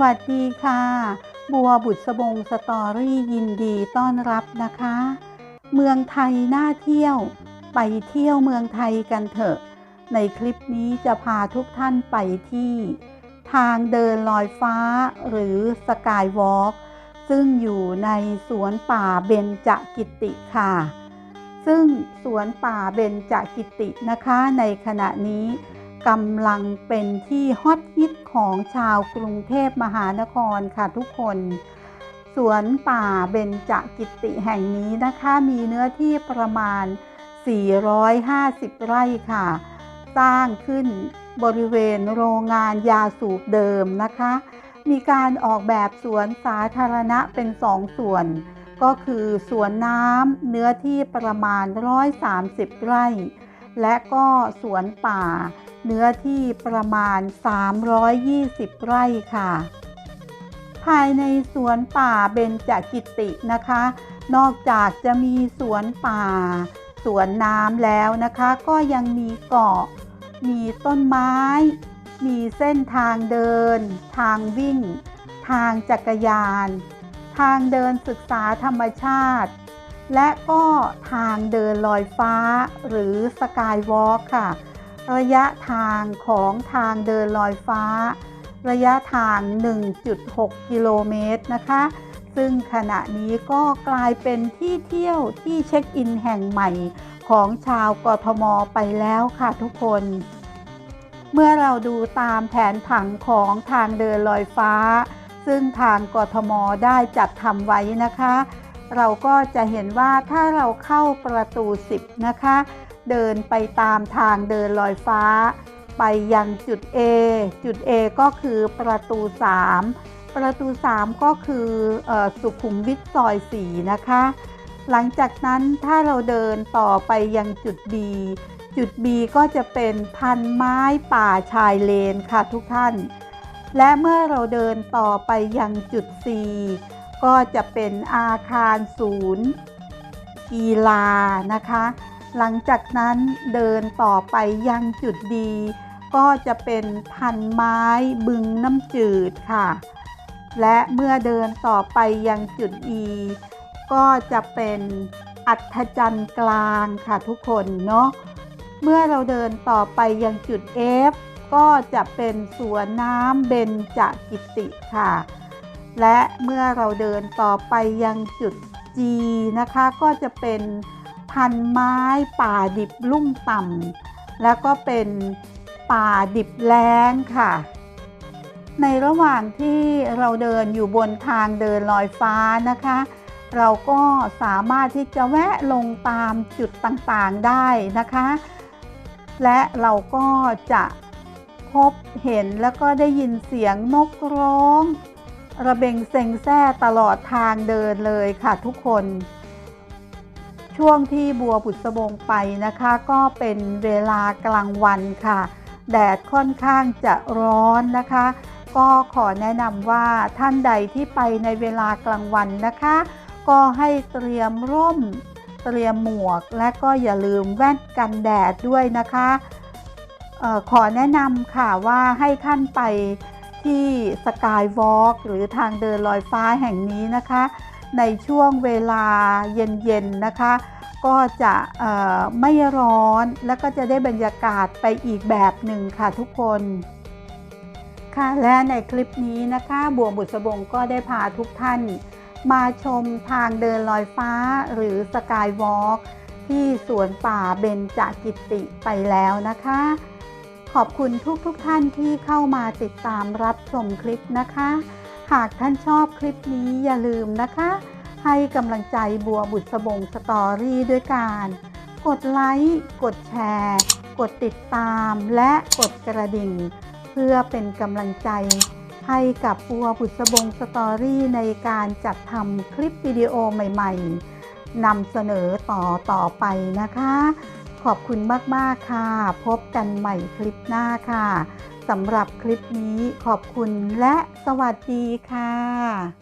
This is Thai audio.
วัสดีค่ะ บัวบุษบงสตอรี่ยินดีต้อนรับนะคะ เมืองไทยน่าเที่ยว ไปเที่ยวเมืองไทยกันเถอะ ในคลิปนี้จะพาทุกท่านไปที่ ทางเดินลอยฟ้าหรือสกายวอล์กซึ่งอยู่ในสวนป่าเบญจกิติค่ะ ซึ่งสวนป่าเบญจกิตินะคะ ในขณะนี้ กำลังเป็นที่ฮอตฮิตของชาวกรุงเทพมหานครค่ะทุกคน สวนป่าเบญจกิติแห่งนี้นะคะมีเนื้อที่ประมาณ 450 ไร่ค่ะ สร้างขึ้นบริเวณโรงงานยาสูบเดิมนะคะ มีการออกแบบสวนสาธารณะเป็นสองส่วน ก็คือสวนน้ำเนื้อที่ประมาณ 130 ไร่ และก็สวนป่า เนื้อที่ประมาณ 320 ไร่ค่ะ ภายในสวนป่าเบญจกิตินะคะ นอกจากจะมีสวนป่า สวนน้ำแล้วนะคะ ก็ยังมีเกาะ มีต้นไม้ มีเส้นทางเดิน ทางวิ่ง ทางจักรยาน ทางเดินศึกษาธรรมชาติ และก็ทางเดินลอยฟ้าหรือสกายวอล์กค่ะ ระยะทางของทางเดินลอยฟ้า ระยะทาง 1.6 กิโลเมตรนะคะ ซึ่งขณะนี้ก็กลายเป็นที่เที่ยวที่เช็คอินแห่งใหม่ของชาวกทมไปแล้วค่ะทุกคน เมื่อเราดูตามแผนผังของทางเดินลอยฟ้า ซึ่งทางกทมได้จัดทำไว้นะคะ เราก็จะเห็นว่าถ้าเราเข้าประตู 10 นะคะ เดินไปตามทางเดินลอยฟ้า ไปยังจุด A จุด A ก็คือประตู 3 ประตู 3 ก็คืออสุขุมวิทซอย4นะคะ หลังจากนั้นถ้าเราเดินต่อไปยังจุด B จุด B ก็จะเป็นพันไม้ป่าชายเลนค่ะทุกท่าน และเมื่อเราเดินต่อไปยังจุด C ก็จะเป็นอาคารศูนย์ กีฬานะคะ หลังจากนั้นเดินต่อไปยังจุดดี ก็จะเป็นพันไม้บึงน้ำจืดค่ะ และเมื่อเดินต่อไปยังจุด E ก็จะเป็นอัธจันทร์กลางค่ะทุกคนเนาะเมื่อเราเดินต่อไปยังจุด F ก็จะเป็นสวนน้ำเบญจกิติค่ะ และเมื่อเราเดินต่อไปยังจุด G นะคะ ก็จะเป็นพันไม้ป่าดิบลุ่มต่ำแล้วก็เป็นป่าดิบแล้งค่ะ ในระหว่างที่เราเดินอยู่บนทางเดินลอยฟ้านะคะ เราก็สามารถที่จะแวะลงตามจุดต่างๆได้นะคะ และเราก็จะพบเห็นแล้วก็ได้ยินเสียงนกร้อง ระเบงเซ็งแซ่ตลอดทางเดินเลยค่ะทุกคน ช่วงที่บัวบุษบงไปนะคะ ก็เป็นเวลากลางวันค่ะ แดดค่อนข้างจะร้อนนะคะ ก็ขอแนะนำว่าท่านใดที่ไปในเวลากลางวันนะคะ ก็ให้เตรียมร่ม เตรียมหมวก และก็อย่าลืมแว่นกันแดดด้วยนะคะออขอแนะนำค่ะว่าให้ท่านไป ที่สกายวอล์กหรือทางเดินลอยฟ้าแห่งนี้นะคะ ในช่วงเวลาเย็นๆนะคะ ก็จะไม่ร้อนแล้วก็จะได้บรรยากาศไปอีกแบบหนึ่งค่ะทุกคนค่ะและในคลิปนี้นะคะบัวบุษบงก็ได้พาทุกท่าน มาชมทางเดินลอยฟ้าหรือสกายวอล์กที่สวนป่าเบญจกิติไปแล้วนะคะ ขอบคุณทุกทุกๆท่านที่เข้ามาติดตามรับชมคลิปนะคะ หากท่านชอบคลิปนี้อย่าลืมนะคะ ให้กำลังใจบัวบุษบงสตอรี่ด้วยการกดไลค์กดแชร์ กดติดตามและกดกระดิ่ง เพื่อเป็นกำลังใจ ให้กับบัวบุษบงสตอรี่ในการจัดทำคลิปวิดีโอใหม่ ๆนำเสนอต่อต่อไปนะคะ ขอบคุณมาก ๆ ค่ะ พบกันใหม่คลิปหน้าค่ะสำหรับคลิปนี้ขอบคุณและสวัสดีค่ะ